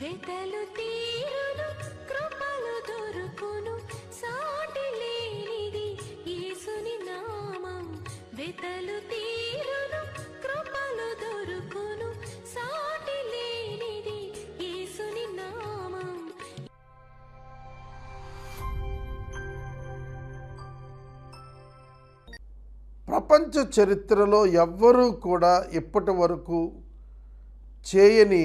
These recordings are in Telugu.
వెతలు తీరును కృపలు దొరుకును సాటి లేనిది యేసుని నామం. వెతలు తీరును కృపలు దొరుకును సాటి లేనిది యేసుని నామం. ప్రపంచ చరిత్రలో ఎవ్వరూ కూడా ఇప్పటి వరకు చేయని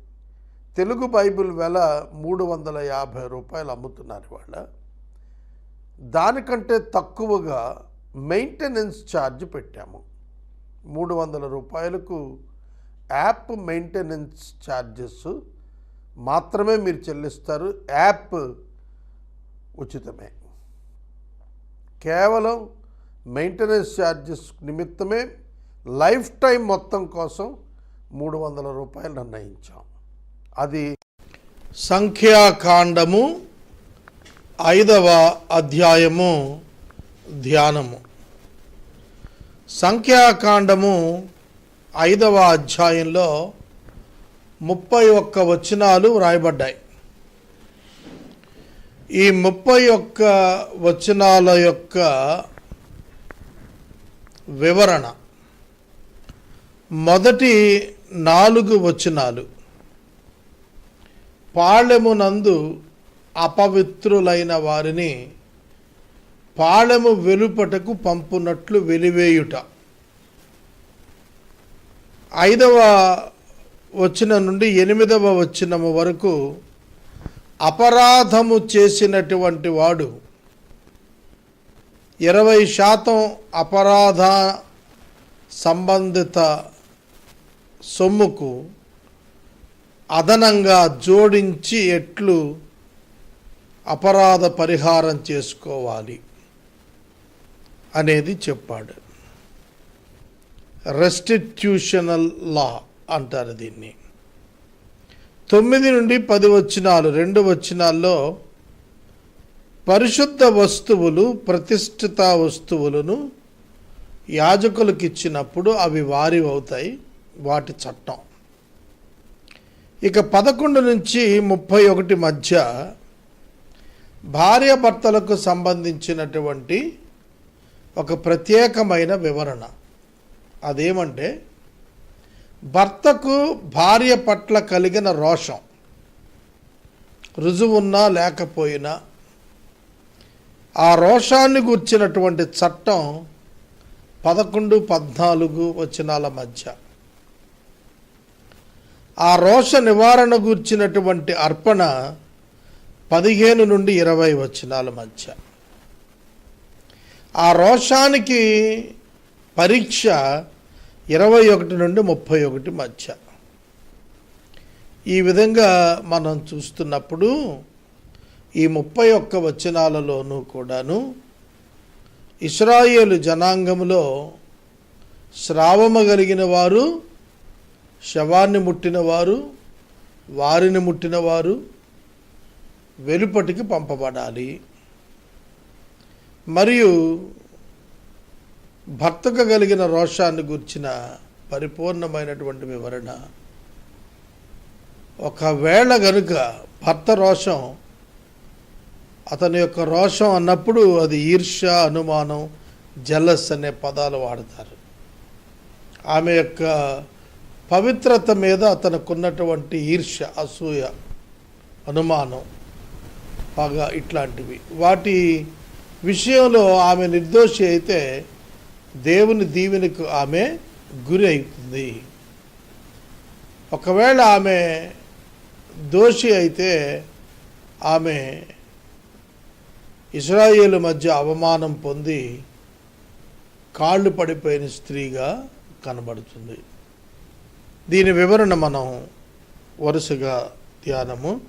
తెలుగు బైబిల్ వెల మూడు వందల యాభై రూపాయలు అమ్ముతున్నారు వాళ్ళ దానికంటే తక్కువగా మెయింటెనెన్స్ ఛార్జ్ పెట్టాము. మూడు వందల రూపాయలకు యాప్ మెయింటెనెన్స్ ఛార్జెస్ మాత్రమే మీరు చెల్లిస్తారు. యాప్ ఉచితమే. కేవలం మెయింటెనెన్స్ ఛార్జెస్ నిమిత్తమే లైఫ్ టైం మొత్తం కోసం మూడు వందల రూపాయలు నిర్ణయించాం. అది సంఖ్యాకాండము ఐదవ అధ్యాయము ధ్యానము. సంఖ్యాకాండము ఐదవ అధ్యాయంలో ముప్పై ఒక్క వచనాలు వ్రాయబడ్డాయి. ఈ ముప్పై ఒక్క వచనాల యొక్క వివరణ మొదటి నాలుగు వచనాలు. పాళెమునందు అపవిత్రులైన వారిని పాళెము వెలుపటకు పంపునట్లు వెలివేయుట. ఐదవ వచనం నుండి ఎనిమిదవ వచనము వరకు అపరాధము చేసినటువంటి వాడు ఇరవై శాతం అపరాధ సంబంధిత సొమ్ముకు అదనంగా జోడించి ఎట్లు అపరాధ పరిహారం చేసుకోవాలి అనేది చెప్పాడు. రెస్టిట్యూషనల్ లా అంటారు దీన్ని. తొమ్మిది నుండి పది వచనాలు రెండు వచనాల్లో పరిశుద్ధ వస్తువులు ప్రతిష్ఠిత వస్తువులను యాజకులకు ఇచ్చినప్పుడు అవి వారి అవుతాయి వాటి చట్టం. ఇక పదకొండు నుంచి ముప్పై ఒకటి మధ్య భార్యాభర్తలకు సంబంధించినటువంటి ఒక ప్రత్యేకమైన వివరణ. అదేమంటే భర్తకు భార్య పట్ల కలిగిన రోషం రుజువున్నా లేకపోయినా ఆ రోషాన్ని గుర్చినటువంటి చట్టం పదకొండు పద్నాలుగు వచనాల మధ్య. ఆ రోష నివారణ గూర్చినటువంటి అర్పణ పదిహేను నుండి ఇరవై వచనాల మధ్య. ఆ రోషానికి పరీక్ష ఇరవై ఒకటి నుండి ముప్పై ఒకటి మధ్య. ఈ విధంగా మనం చూస్తున్నప్పుడు ఈ ముప్పై ఒక్క వచనాలలోనూ కూడాను ఇస్రాయేలు జనాంగంలో శ్రావము కలిగిన వారు శవాన్ని ముట్టినవారు వారిని ముట్టినవారు వెలుపటికి పంపబడాలి. మరియు భర్తకు కలిగిన రోషాన్ని గుర్చిన పరిపూర్ణమైనటువంటి వివరణ. ఒకవేళ గనుక భర్త రోషం అతని యొక్క రోషం అన్నప్పుడు అది ఈర్ష్య అనుమానం జలస్ అనే పదాలు వాడతారు. ఆమె యొక్క పవిత్రత మీద అతనుకున్నటువంటి ఈర్ష్య అసూయ అనుమానం పగ ఇట్లాంటివి. వాటి విషయంలో ఆమె నిర్దోషి అయితే దేవుని దీవెనకు ఆమె గురి అవుతుంది. ఒకవేళ ఆమె దోషి అయితే ఆమె ఇస్రాయేల్ మధ్య అవమానం పొంది కాళ్ళు పడిపోయిన స్త్రీగా కనబడుతుంది. దీని వివరణ మనం వరుసగా ధ్యానము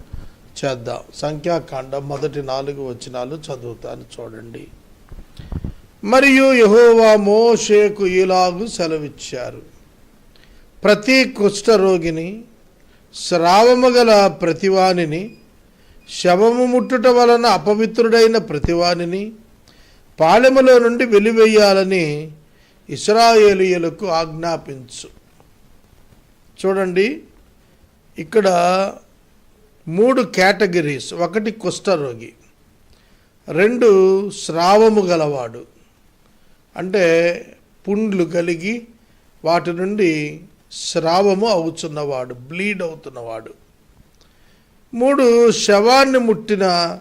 చేద్దాం. సంఖ్యాకాండం మొదటి నాలుగు వచనాలు చదువుతాను చూడండి. మరియు యహోవా మోషేకు ఇలాగు సెలవిచ్చారు. ప్రతి కుష్ఠరోగిని స్రావము గల ప్రతివానిని శవము ముట్టుట వలన అపవిత్రుడైన ప్రతివానిని పాలెములో నుండి వెలివేయాలని ఇస్రాయేలీయులకు ఆజ్ఞాపించు. చూడండి. ఇక్కడ మూడు కేటగిరీస్. ఒకటి కుష్ఠరోగి రెండు స్రావము గలవాడు. అంటే పుండ్లు కలిగి వాటి నుండి స్రావము అవుతున్నవాడు బ్లీడ్ అవుతున్నవాడు. మూడు శవాన్ని ముట్టిన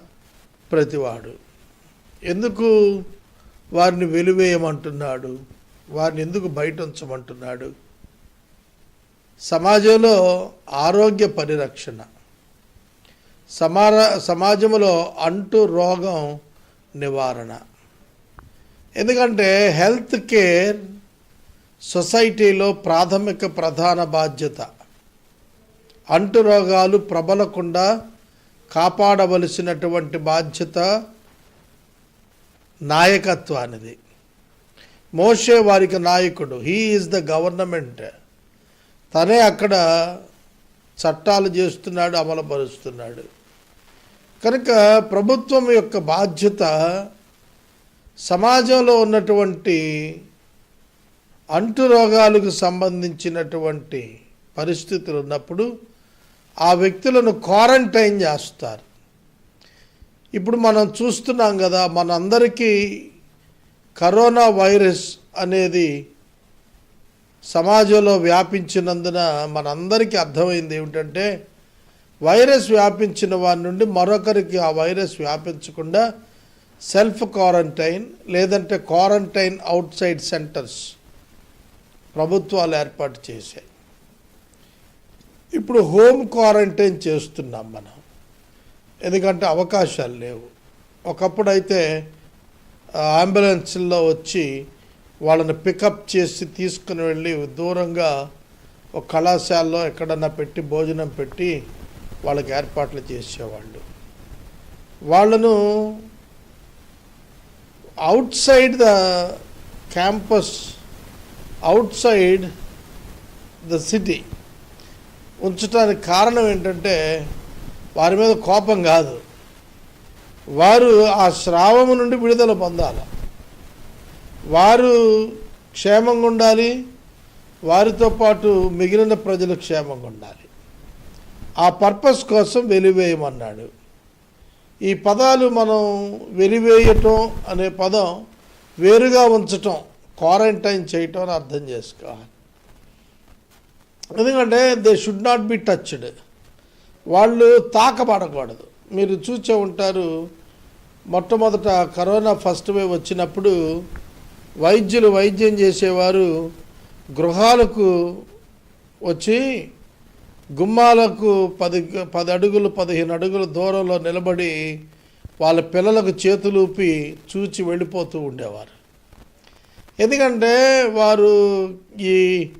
ప్రతివాడు. ఎందుకు వారిని వెలివేయమంటున్నాడు? వారిని ఎందుకు బయట ఉంచమంటున్నాడు సమాజంలో ఆరోగ్య పరిరక్షణ. సమార సమాజంలో అంటు రోగం నివారణ. ఎందుకంటే హెల్త్ కేర్ సొసైటీలో ప్రాథమిక ప్రధాన బాధ్యత. అంటు రోగాలు ప్రబలకుండా కాపాడవలసినటువంటి బాధ్యత నాయకత్వానిది. మోషే వారికి నాయకుడు. హీ ఈజ్ ద గవర్నమెంట్ తనే అక్కడ చట్టాలు చేస్తున్నాడు అమలుపరుస్తున్నాడు. కనుక ప్రభుత్వం యొక్క బాధ్యత సమాజంలో ఉన్నటువంటి అంటు రోగాలకు సంబంధించినటువంటి పరిస్థితులు ఉన్నప్పుడు ఆ వ్యక్తులను క్వారంటైన్ చేస్తారు. ఇప్పుడు మనం చూస్తున్నాం కదా మనందరికీ కరోనా వైరస్ అనేది సమాజంలో వ్యాపించినందున మనందరికీ అర్థమైంది ఏమిటంటే వైరస్ వ్యాపించిన వారి నుండి మరొకరికి ఆ వైరస్ వ్యాపించకుండా సెల్ఫ్ క్వారంటైన్ లేదంటే క్వారంటైన్ అవుట్ సైడ్ సెంటర్స్ ప్రభుత్వాలు ఏర్పాటు చేశాయి. ఇప్పుడు హోమ్ క్వారంటైన్ చేస్తున్నాం మనం. ఎందుకంటే అవకాశాలు లేవు. ఒకప్పుడైతే అంబులెన్స్లో వచ్చి వాళ్ళని పికప్ చేసి తీసుకుని వెళ్ళి దూరంగా ఒక కళాశాలలో ఎక్కడన్నా పెట్టి భోజనం పెట్టి వాళ్ళకి ఏర్పాట్లు చేసేవాళ్ళు. వాళ్ళను outside the campus outside the city ఉంచడానికి కారణం ఏంటంటే వారి మీద కోపం కాదు. వారు ఆ శ్రావము నుండి విడుదల పొందాలి. వారు క్షేమంగా ఉండాలి వారితో పాటు మిగిలిన ప్రజలు క్షేమంగా ఉండాలి. ఆ పర్పస్ కోసం వెలివేయమన్నాడు. ఈ పదాలు మనం వెలివేయటం అనే పదం వేరుగా ఉంచటం క్వారంటైన్ చేయటం అని అర్థం చేసుకోవాలి. ఎందుకంటే they should not be touched. వాళ్ళు తాకబడకూడదు. మీరు చూసే ఉంటారు మొట్టమొదట కరోనా ఫస్ట్ వేవ్ వచ్చినప్పుడు వైద్యులు వైద్యం చేసేవారు గృహాలకు వచ్చి గుమ్మాలకు పది పది అడుగులు పదిహేను అడుగుల దూరంలో నిలబడి వాళ్ళ పిల్లలకు చేతులూపి చూచి వెళ్ళిపోతూ ఉండేవారు. ఎందుకంటే వారు ఈ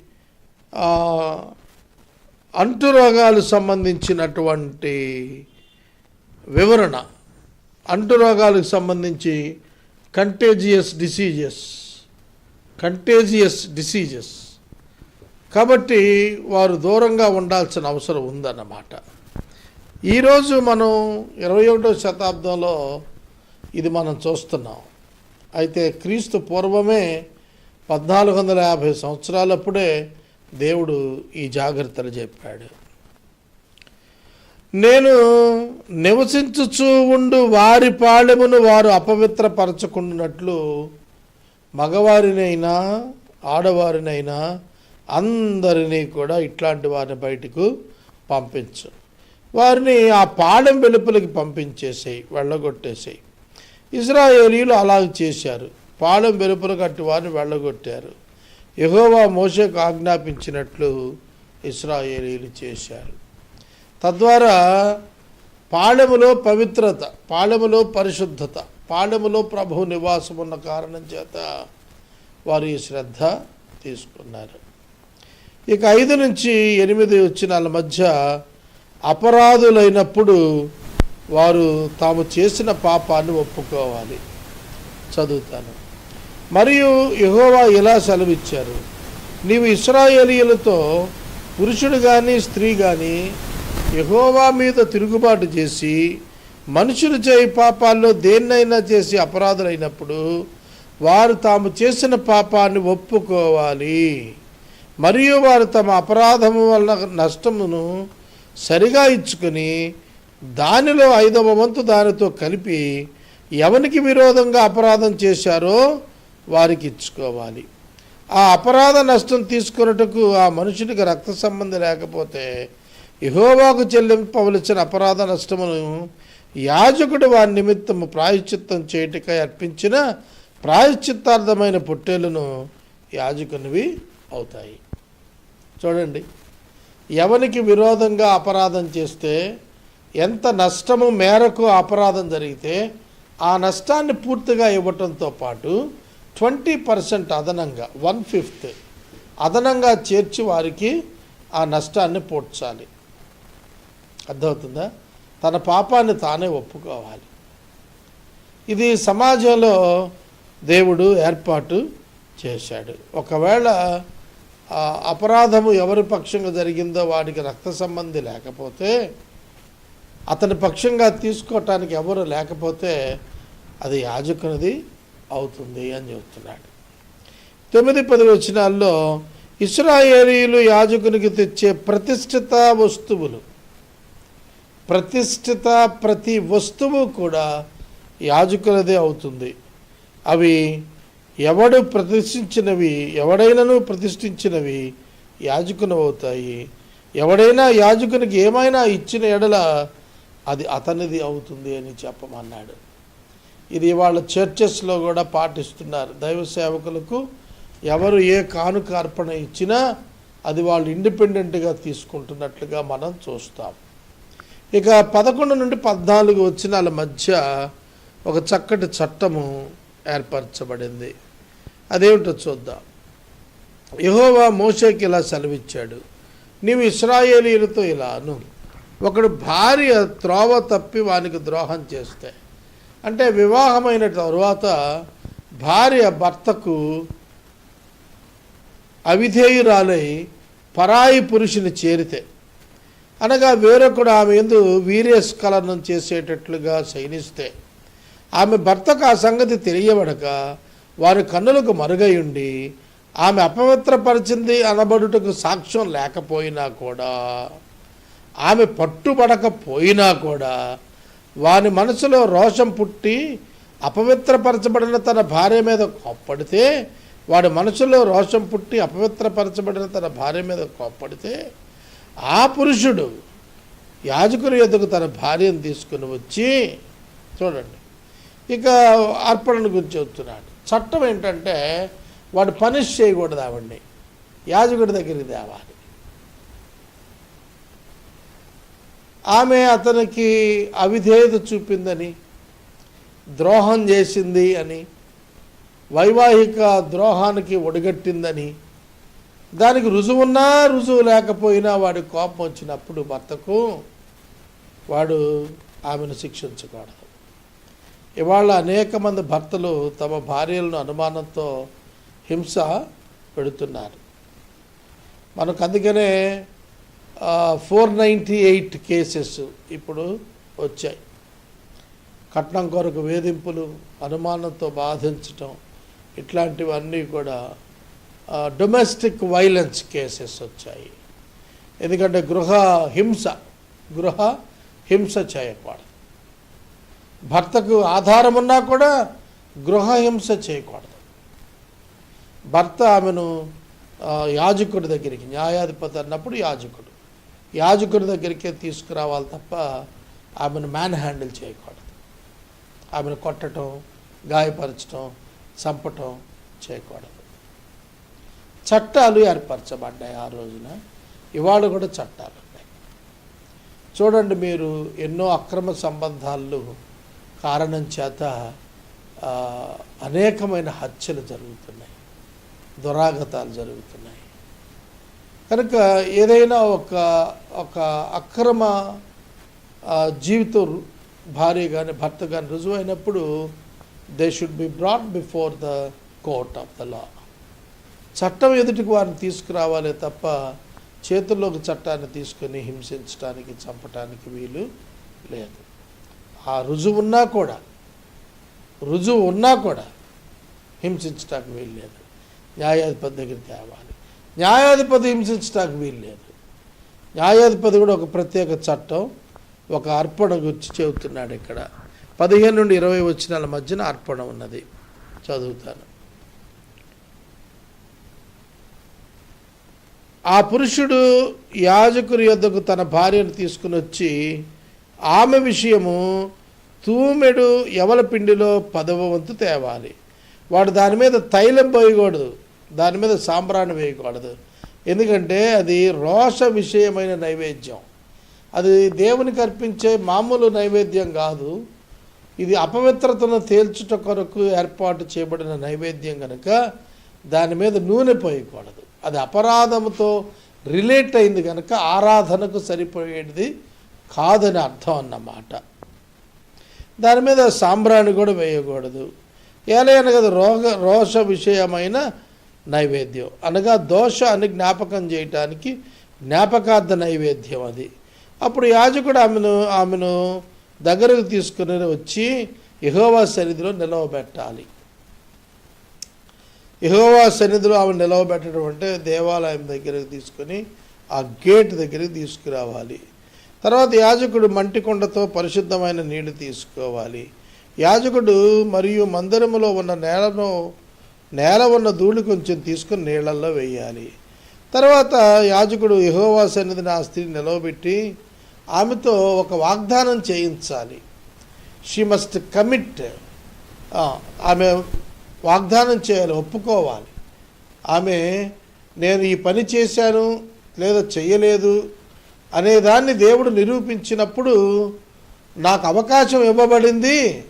అంటు రోగాలు సంబంధించినటువంటి వివరణ అంటు రోగాలకు సంబంధించి కంటేజియస్ డిసీజెస్ కంటేజియస్ డిసీజెస్ కాబట్టి వారు దూరంగా ఉండాల్సిన అవసరం ఉందన్నమాట. ఈరోజు మనం ఇరవై ఒకటో శతాబ్దంలో ఇది మనం చూస్తున్నాం. అయితే క్రీస్తు పూర్వమే పద్నాలుగు వందల యాభై సంవత్సరాలప్పుడే దేవుడు ఈ జాగ్రత్తలు చెప్పాడు. నేను నివసించుచూ ఉండు వారి పాళెమును వారు అపవిత్రపరచుకున్నట్లు మగవారినైనా ఆడవారినైనా అందరినీ కూడా ఇట్లాంటి వారిని బయటకు పంపించు. వారిని ఆ పాడెం వెలుపలికి పంపించేసేయి వెళ్ళగొట్టేసేయి. ఇజ్రాయేలీలు అలా చేశారు. పాడెం వెలుపల కట్టి వారిని వెళ్ళగొట్టారు. యహోవా మోషకు ఆజ్ఞాపించినట్లు ఇస్రాయేలీలు చేశారు. తద్వారా పాళెములో పవిత్రత పాళెములో పరిశుద్ధత పాళెములో ప్రభు నివాసం ఉన్న కారణం చేత వారు ఈ శ్రద్ధ తీసుకున్నారు. ఇక ఐదు నుంచి ఎనిమిది వచ్చినాల మధ్య అపరాధులైనప్పుడు వారు తాము చేసిన పాపాన్ని ఒప్పుకోవాలి. చదువుతాను. మరియు యహోవా ఇలా సెలవిచ్చారు నీవు ఇస్రాయేలీయులతో పురుషుడు కానీ స్త్రీ కానీ యహోవా మీద తిరుగుబాటు చేసి మనుషులు చేయి పాపాల్లో దేన్నైనా చేసి అపరాధులైనప్పుడు వారు తాము చేసిన పాపాన్ని ఒప్పుకోవాలి. మరియు వారు తమ అపరాధము వలన నష్టమును సరిగా ఇచ్చుకొని దానిలో ఐదవ వంతు దానితో కలిపి ఎవనికి విరోధంగా అపరాధం చేశారో వారికి ఇచ్చుకోవాలి. ఆ అపరాధ నష్టం తీసుకున్నట్టుకు ఆ మనుషునికి రక్త సంబంధం లేకపోతే యహోవాకు చెల్లింపవలసిన అపరాధ నష్టమును యాజకుడు వారి నిమిత్తము ప్రాయశ్చిత్తం చేయటకై అర్పించిన ప్రాయశ్చిత్తార్థమైన పొట్టేలను యాజకునివి అవుతాయి. చూడండి ఎవనికి విరోధంగా అపరాధం చేస్తే ఎంత నష్టము మేరకు అపరాధం జరిగితే ఆ నష్టాన్ని పూర్తిగా ఇవ్వటంతో పాటు ట్వంటీ పర్సెంట్ అదనంగా వన్ ఫిఫ్త్ అదనంగా చేర్చి వారికి ఆ నష్టాన్ని పూడ్చాలి. అర్థమవుతుందా? తన పాపాన్ని తానే ఒప్పుకోవాలి. ఇది సమాజంలో దేవుడు ఏర్పాటు చేశాడు. ఒకవేళ అపరాధము ఎవరి పక్షంగా జరిగిందో వాడికి రక్త సంబంధి లేకపోతే అతని పక్షంగా తీసుకోవటానికి ఎవరు లేకపోతే అది యాజకునిది అవుతుంది అని చెబుతున్నాడు. తొమ్మిది పది వచనాల్లో ఇస్రాయేలీలు యాజకునికి తెచ్చే ప్రతిష్ఠిత వస్తువులు ప్రతిష్ఠిత ప్రతి వస్తువు కూడా యాజకులదే అవుతుంది. అవి ఎవడు ప్రతిష్ఠించినవి ఎవడైనాను ప్రతిష్ఠించినవి యాజకుని అవుతాయి. ఎవడైనా యాజకునికి ఏమైనా ఇచ్చిన ఎడల అది అతనిది అవుతుంది అని చెప్పమన్నాడు. ఇది వాళ్ళ చర్చెస్లో కూడా పాటిస్తున్నారు. దైవ సేవకులకు ఎవరు ఏ కానుక అర్పణ ఇచ్చినా అది వాళ్ళు ఇండిపెండెంట్గా తీసుకుంటున్నట్లుగా మనం చూస్తాం. ఇక పదకొండు నుండి పద్నాలుగు వచ్చినాల మధ్య ఒక చక్కటి చట్టము ఏర్పరచబడింది. అదేమిటో చూద్దాం. యహోవా మోషేకి ఇలా సెలవిచ్చాడు. నీవు ఇస్రాయేలీలతో ఇలా అను. ఒకడు భార్య త్రోవ తప్పి వానికి ద్రోహం చేస్తే. అంటే వివాహమైన తరువాత భార్య భర్తకు అవిధేయురాలై పరాయి పురుషుని చేరితే. అనగా వేరొకడు ఆమె ఎందు వీర్యస్ఖలనం చేసేటట్లుగా శయనిస్తే ఆమె భర్తకు ఆ సంగతి తెలియబడక వారి కన్నులకు మరుగై ఉండి ఆమె అపవిత్రపరిచింది అనబడుటకు సాక్ష్యం లేకపోయినా కూడా ఆమె పట్టుబడకపోయినా కూడా వాని మనసులో రోషం పుట్టి అపవిత్రపరచబడిన తన భార్య మీద కోప్పడితే వాడి మనసులో రోషం పుట్టి అపవిత్రపరచబడిన తన భార్య మీద కోప్పడితే ఆ పురుషుడు యాజకుని ఎదుగు తన భార్యను తీసుకుని వచ్చి చూడండి ఇక అర్పణను గురించి చెబుతున్నాడు. చట్టం ఏంటంటే వాడు పనిష్ చేయకూడదు ఆవిడ్ని యాజకుడి దగ్గరికి తేవాలి. ఆమె అతనికి అవిధేయత చూపిందని ద్రోహం చేసింది అని వైవాహిక ద్రోహానికి ఒడిగట్టిందని దానికి రుజువున్నా రుజువు లేకపోయినా వాడి కోపం వచ్చినప్పుడు భర్తకు వాడు ఆమెను శిక్షించకూడదు. ఇవాళ అనేక మంది భర్తలు తమ భార్యలను అనుమానంతో హింస పెడుతున్నారు. మనకు అందుకనే ఫోర్ నైంటీ ఎయిట్ కేసెస్ ఇప్పుడు వచ్చాయి. కట్నం కొరకు వేధింపులు అనుమానంతో బాధించటం ఇట్లాంటివన్నీ కూడా డొమెస్టిక్ వైలెన్స్ కేసెస్ వచ్చాయి. ఎందుకంటే గృహ హింస గృహ హింస చేయకూడదు. భర్తకు ఆధారం ఉన్నా కూడా గృహ హింస చేయకూడదు. భర్త ఆమెను యాజకుడి దగ్గరికి న్యాయాధిపతి అన్నప్పుడు యాజకుడు. యాజకుడి దగ్గరికే తీసుకురావాలి తప్ప ఆమెను మ్యాన్ హ్యాండిల్ చేయకూడదు. ఆమెను కొట్టడం గాయపరచడం చంపటం చేయకూడదు. చట్టాలు ఏర్పరచబడ్డాయి ఆ రోజున. ఇవాళ కూడా చట్టాలు ఉన్నాయి. చూడండి మీరు ఎన్నో అక్రమ సంబంధాలు కారణం చేత అనేకమైన హత్యలు జరుగుతున్నాయి. దురాగతాలు జరుగుతున్నాయి. కనుక ఏదైనా ఒక ఒక అక్రమ జీవితం భార్య కానీ భర్త కానీ రుజువు అయినప్పుడు they should be brought before the court of the law చట్టం ఎదుటికి వారిని తీసుకురావాలే తప్ప చేతుల్లోకి చట్టాన్ని తీసుకొని హింసించడానికి చంపటానికి వీలు లేదు. ఆ రుజువు ఉన్నా కూడా రుజువు ఉన్నా కూడా హింసించడానికి వీలు లేదు. న్యాయాధిపతి దగ్గర తేవాలి. న్యాయాధిపతి హింసించడానికి వీలు లేదు. న్యాయాధిపతి కూడా ఒక ప్రత్యేక చట్టం ఒక అర్పణ గురించి చెబుతున్నాడు ఇక్కడ. పదిహేను నుండి ఇరవై వచ్చినాల మధ్యన అర్పణ ఉన్నది. చదువుతాను. ఆ పురుషుడు యాజకుని యొద్దకు తన భార్యను తీసుకుని వచ్చి ఆమె విషయము తూమెడు ఎవల పిండిలో పదవ వంతు తేవాలి? వాడు దాని మీద తైలం పోయకూడదు దాని మీద సాంబ్రాణి వేయకూడదు. ఎందుకంటే అది రోష విషయమైన నైవేద్యం. అది దేవునికి అర్పించే మామూలు నైవేద్యం కాదు. ఇది అపవిత్రతను తేల్చుట కొరకు ఏర్పాటు చేయబడిన నైవేద్యం కనుక దాని మీద నూనె పోయకూడదు. అది అపరాధముతో రిలేట్ అయింది కనుక ఆరాధనకు సరిపోయేది కాదని అర్థం అన్నమాట. దాని మీద సాంబ్రాణి కూడా వేయకూడదు. ఏలైన కదా రోగ రోష విషయమైన నైవేద్యం. అనగా దోషాన్ని జ్ఞాపకం చేయటానికి జ్ఞాపకార్థ నైవేద్యం అది. అప్పుడు యాజకుడు ఆమెను ఆమెను దగ్గరకు తీసుకుని వచ్చి యహోవా సన్నిధిలో నిలవబెట్టాలి. యెహోవా సన్నిధిలో ఆమె నిలవబెట్టడం అంటే దేవాలయం దగ్గరకు తీసుకొని ఆ గేట్ దగ్గరికి తీసుకురావాలి. తర్వాత యాజకుడు మంటికొండతో పరిశుద్ధమైన నీళ్ళు తీసుకోవాలి. యాజకుడు మరియు మందిరములో ఉన్న నేలను నేల ఉన్న ధూళి కొంచెం తీసుకుని నీళ్ళల్లో వేయాలి. తర్వాత యాజకుడు యహోవా సన్నిధిని ఆ స్త్రీని నిలవబెట్టి ఆమెతో ఒక వాగ్దానం చేయించాలి. షీ మస్ట్ కమిట్ ఆమె వాగ్దానం చేయాలి ఒప్పుకోవాలి. ఆమె నేను ఈ పని చేశాను లేదా చెయ్యలేదు అనేదాన్ని దేవుడు నిరూపించినప్పుడు నాకు అవకాశం ఇవ్వబడింది.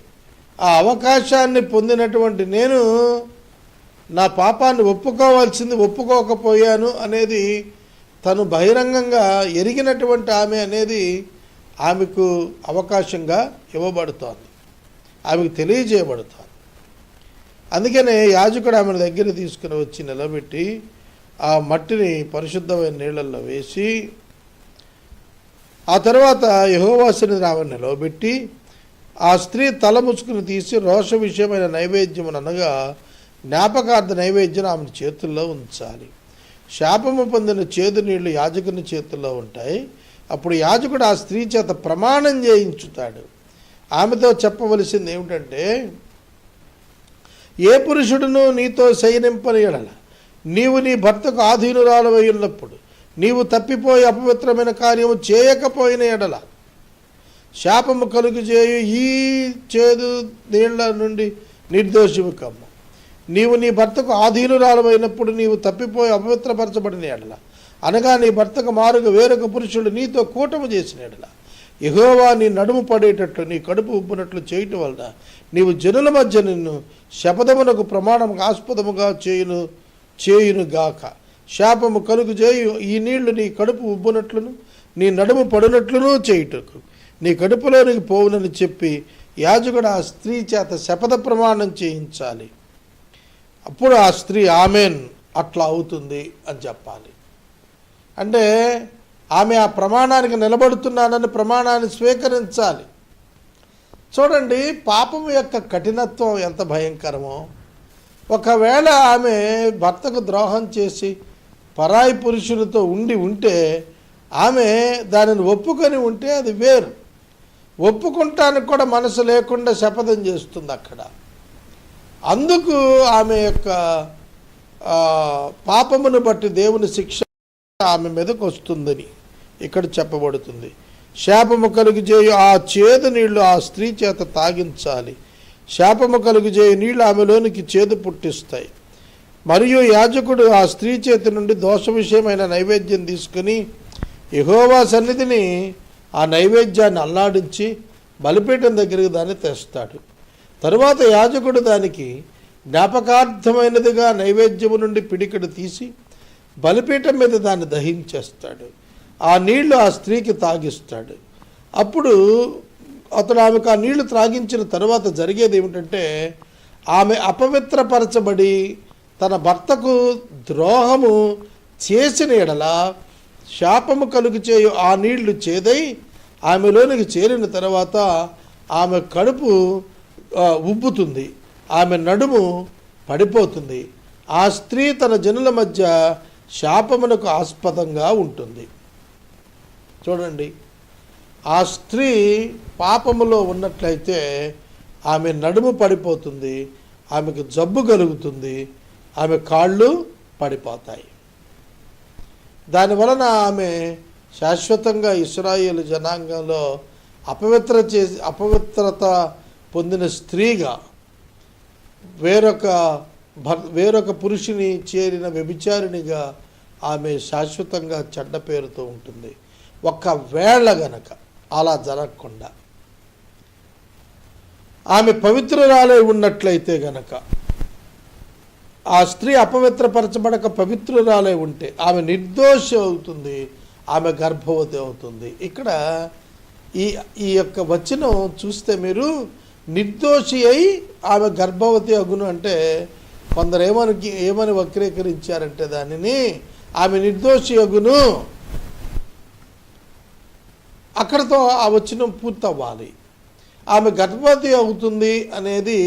ఆ అవకాశాన్ని పొందినటువంటి నేను నా పాపాన్ని ఒప్పుకోవాల్సింది ఒప్పుకోకపోయాను అనేది తను బహిరంగంగా ఎరిగినటువంటి ఆమె అనేది ఆమెకు అవకాశంగా ఇవ్వబడుతోంది. ఆమెకు తెలియజేయబడుతోంది. అందుకనే యాజకుడు ఆమెను దగ్గర తీసుకుని వచ్చి నిలబెట్టి ఆ మట్టిని పరిశుద్ధమైన నీళ్ళల్లో వేసి ఆ తర్వాత యహోవాసుని ఆమెను నిలవబెట్టి ఆ స్త్రీ తల ముసుకుని తీసి రోష విషయమైన నైవేద్యం అనగా జ్ఞాపకార్థ నైవేద్యం ఆమె చేతుల్లో ఉంచాలి. శాపము పొందిన చేదు నీళ్ళు యాజకుని చేతుల్లో ఉంటాయి. అప్పుడు యాజకుడు ఆ స్త్రీ చేత ప్రమాణం చేయించుతాడు. ఆమెతో చెప్పవలసింది ఏమిటంటే ఏ పురుషుడును నీతో శయనింపని ఎడల నీవు నీ భర్తకు ఆధీనురాలవై ఉన్నప్పుడు నీవు తప్పిపోయి అపవిత్రమైన కార్యము చేయకపోయిన ఎడల. శాపము కలుగు చేయు ఈ చేదు నీళ్ళ నుండి నిర్దోషము కమ్ము. నీవు నీ భర్తకు ఆధీనురాలమైనప్పుడు నీవు తప్పిపోయి అపవిత్రపరచబడిన ఎడల. అనగా నీ భర్తకు మారుగా వేరొక పురుషుడు నీతో కూటము చేసిన ఎడల. యెహోవా నీ నడుము పడేటట్లు నీ కడుపు ఉబ్బునట్లు చేయటం వలన నీవు జనుల మధ్య నిన్ను శపథమునకు ప్రమాణముకు ఆస్పదముగా చేయును చేయును గాక. శాపము కలుగు చేయు ఈ నీళ్ళు నీ కడుపు ఉబ్బునట్లును నీ నడుము పడినట్లును చేయుటకు. నీ కడుపులోనికి పోవునని చెప్పి యాజకుడు ఆ స్త్రీ చేత శపథ ప్రమాణం చేయించాలి. అప్పుడు ఆ స్త్రీ ఆమెన్ అట్లా అవుతుంది అని చెప్పాలి. అంటే ఆమె ఆ ప్రమాణానికి నిలబడుతున్నానని ప్రమాణాన్ని స్వీకరించాలి. చూడండి పాపం యొక్క కఠినత్వం ఎంత భయంకరమో. ఒకవేళ ఆమె భర్తకు ద్రోహం చేసి పరాయి పురుషులతో ఉండి ఉంటే ఆమె దానిని ఒప్పుకొని ఉంటే అది వేరు. ఒప్పుకుంటానికి కూడా మనసు లేకుండా శపథం చేస్తుంది అక్కడ. అందుకు ఆమె యొక్క పాపమును బట్టి దేవుని శిక్ష ఆమె మీదకు వస్తుందని. ఇక్కడ చెప్పబడుతుంది. శాపము కలుగు చేయు ఆ చేదు నీళ్ళు ఆ స్త్రీ చేత తాగించాలి. శాపము కలుగు చేయు నీళ్ళు ఆమెలోనికి చేదు పుట్టిస్తాయి. మరియు యాజకుడు ఆ స్త్రీ చేతి నుండి దోష విషయమైన నైవేద్యం తీసుకుని యెహోవా సన్నిధిని ఆ నైవేద్యాన్ని అల్లాడించి బలిపీఠం దగ్గరికి దాన్ని తెస్తాడు. తరువాత యాజకుడు దానికి జ్ఞాపకార్థమైనదిగా నైవేద్యము నుండి పిడికడు తీసి బలిపీఠం మీద దాన్ని దహించేస్తాడు. ఆ నీళ్ళు ఆ స్త్రీకి తాగిస్తాడు. అప్పుడు అతడు ఆమెకు ఆ నీళ్ళు త్రాగించిన తర్వాత జరిగేది ఏమిటంటే ఆమె అపవిత్రపరచబడి తన భర్తకు ద్రోహము చేసిన ఎడల శాపము కలుగు చేయు ఆ నీళ్ళు చేదై ఆమెలోనికి చేరిన తర్వాత ఆమె కడుపు ఉబ్బుతుంది. ఆమె నడుము పడిపోతుంది. ఆ స్త్రీ తన జనుల మధ్య శాపమునకు ఆస్పదంగా ఉంటుంది. చూడండి. ఆ స్త్రీ పాపములో ఉన్నట్లయితే ఆమె నడుము పడిపోతుంది ఆమెకు జబ్బు కలుగుతుంది ఆమె కాళ్ళు పడిపోతాయి. దానివలన ఆమె శాశ్వతంగా ఇస్రాయేల్ జనాంగంలో అపవిత్ర చేసి అపవిత్రత పొందిన స్త్రీగా వేరొక భర్ వేరొక పురుషుని చేరిన వ్యభిచారిణిగా ఆమె శాశ్వతంగా చెడ్డ పేరుతో ఉంటుంది. ఒక్కవేళ గనక అలా జరగకుండా. ఆమె పవిత్రురాలై ఉన్నట్లయితే గనక ఆ స్త్రీ అపవిత్రపరచబడక పవిత్రురాలై ఉంటే ఆమె నిర్దోషి అవుతుంది ఆమె గర్భవతి అవుతుంది. ఇక్కడ ఈ ఈ యొక్క వచనం చూస్తే మీరు నిర్దోషి అయి ఆమె గర్భవతి అగును అంటే కొందరు ఏమని ఏమని వక్రీకరించారంటే దానిని ఆమె నిర్దోషి అగును. అక్కడతో ఆ వచనం పూర్తవ్వాలి. ఆమె గర్భవతి అవుతుంది అనేది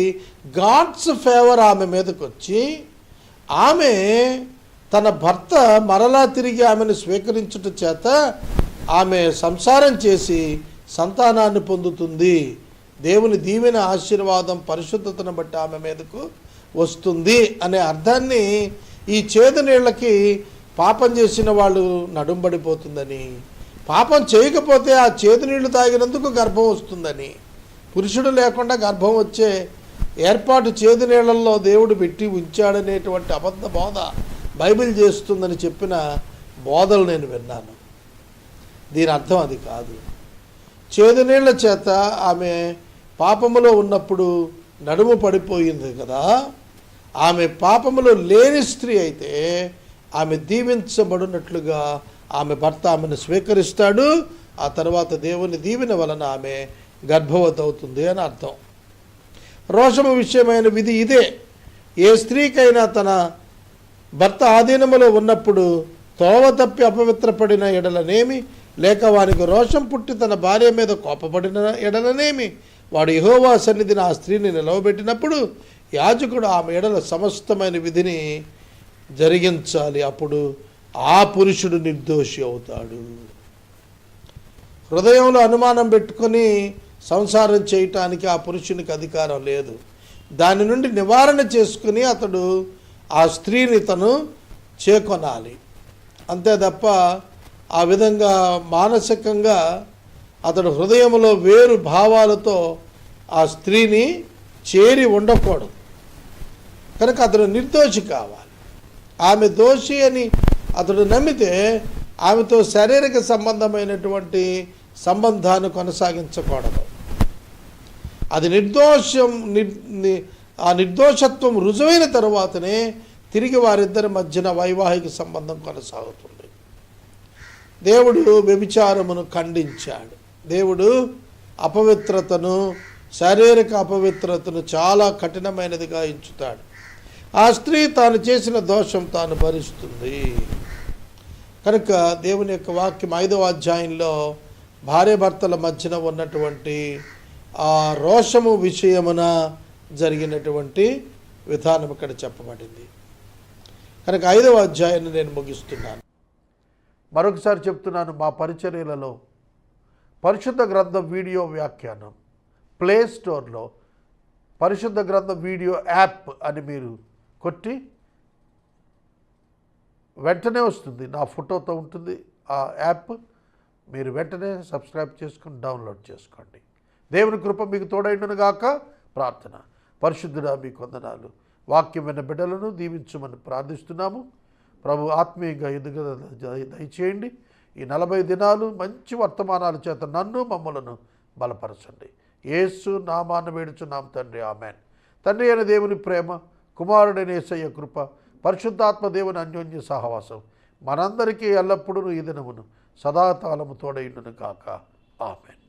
గాడ్స్ ఫేవర్ ఆమె మీదకి వచ్చి ఆమె తన భర్త మరలా తిరిగి ఆమెను స్వీకరించుట చేత ఆమె సంసారం చేసి సంతానాన్ని పొందుతుంది. దేవుని దీవెన ఆశీర్వాదం పరిశుద్ధతను బట్టి ఆమె మీదకు వస్తుంది అనే అర్థాన్ని ఈ చేదు నీళ్ళకి పాపం చేసిన వాళ్ళు నడుంబడిపోతుందని పాపం చేయకపోతే ఆ చేతి నీళ్ళు తాగినందుకు గర్భం వస్తుందని. పురుషుడు లేకుండా గర్భం వచ్చే ఏర్పాటు చేదు నీళ్ళల్లో దేవుడు పెట్టి ఉంచాడనేటువంటి అబద్ధ బోధ బైబిల్ చేస్తుందని చెప్పిన బోధలు నేను విన్నాను. దీని అర్థం అది కాదు. చేదు నీళ్ళ చేత ఆమె పాపములో ఉన్నప్పుడు నడుము పడిపోయింది కదా. ఆమె పాపములో లేని స్త్రీ అయితే ఆమె దీవించబడినట్లుగా ఆమె భర్త ఆమెను స్వీకరిస్తాడు ఆ తర్వాత దేవుని దీవెన వలన ఆమె గర్భవతి అవుతుంది అని అర్థం. రోషము విషయమైన విధి ఇదే. ఏ స్త్రీకైనా తన భర్త ఆధీనములో ఉన్నప్పుడు తోవ తప్పి అపవిత్రపడిన ఎడలనేమి లేక వానికి రోషం పుట్టి తన భార్య మీద కోపపడిన ఎడలనేమి వాడు యెహోవా సన్నిధిని ఆ స్త్రీని నిలవబెట్టినప్పుడు యాజకుడు ఆమె ఎడల సమస్తమైన విధిని జరిగించాలి. అప్పుడు ఆ పురుషుడు నిర్దోషి అవుతాడు. హృదయంలో అనుమానం పెట్టుకొని సంసారం చేయటానికి ఆ పురుషునికి అధికారం లేదు. దాని నుండి నివారణ చేసుకుని అతడు ఆ స్త్రీని తను చేకొనాలి. అంతే తప్ప ఆ విధంగా మానసికంగా అతడు హృదయంలో వేరు భావాలతో ఆ స్త్రీని చేరి ఉండకూడదు. కనుక అతడు నిర్దోషి కావాలి. ఆమె దోషి అని అతడు నమ్మితే ఆమెతో శారీరక సంబంధమైనటువంటి సంబంధాన్ని కొనసాగించకూడదు. అది నిర్దోషం ని- ఆ నిర్దోషత్వం రుజువైన తరువాతనే తిరిగి వారిద్దరి మధ్యన వైవాహిక సంబంధం కొనసాగుతుంది. దేవుడు వ్యభిచారమును ఖండించాడు. దేవుడు అపవిత్రతను శారీరక అపవిత్రతను చాలా కఠినమైనదిగా ఎంచుతాడు. ఆ స్త్రీ తాను చేసిన దోషం తాను భరిస్తుంది. కనుక దేవుని యొక్క వాక్యం ఐదవ అధ్యాయంలో భార్యాభర్తల మధ్యన ఉన్నటువంటి ఆ రోషము విషయమున జరిగినటువంటి విధానం ఇక్కడ చెప్పబడింది. కనుక ఐదవ అధ్యాయాన్ని నేను ముగిస్తున్నాను. మరొకసారి చెప్తున్నాను మా పరిచర్యలలో పరిశుద్ధ గ్రంథం వీడియో వ్యాఖ్యానం ప్లే స్టోర్లో పరిశుద్ధ గ్రంథం వీడియో యాప్ అని మీరు కొట్టి వెంటనే వస్తుంది. నా ఫోటోతో ఉంటుంది. ఆ యాప్ మీరు వెంటనే సబ్స్క్రైబ్ చేసుకుని డౌన్లోడ్ చేసుకోండి. దేవుని కృప మీకు తోడైండును గాక. ప్రార్థన. పరిశుద్ధుడా మీకు వందనాలు. వాక్యమైన బిడ్డలను దీవించమని ప్రార్థిస్తున్నాము. ప్రభు ఆత్మీయంగా ఎదుగుదల దయచేయండి. ఈ నలభై దినాలు మంచి వర్తమానాల చేత నన్ను మమ్మలను బలపరచండి. ఏసు నామాన్ని వేడుచున్నాం తండ్రి. ఆమెన్. తండ్రి అయిన దేవుని ప్రేమ కుమారుడైన ఏసయ్య కృప పరిశుద్ధాత్మ దేవుని అన్యోన్య సహవాసం. మనందరికీ ఎల్లప్పుడూ ఈ దినమును సదాకాలము తోడైండును కాక ఆమెన్.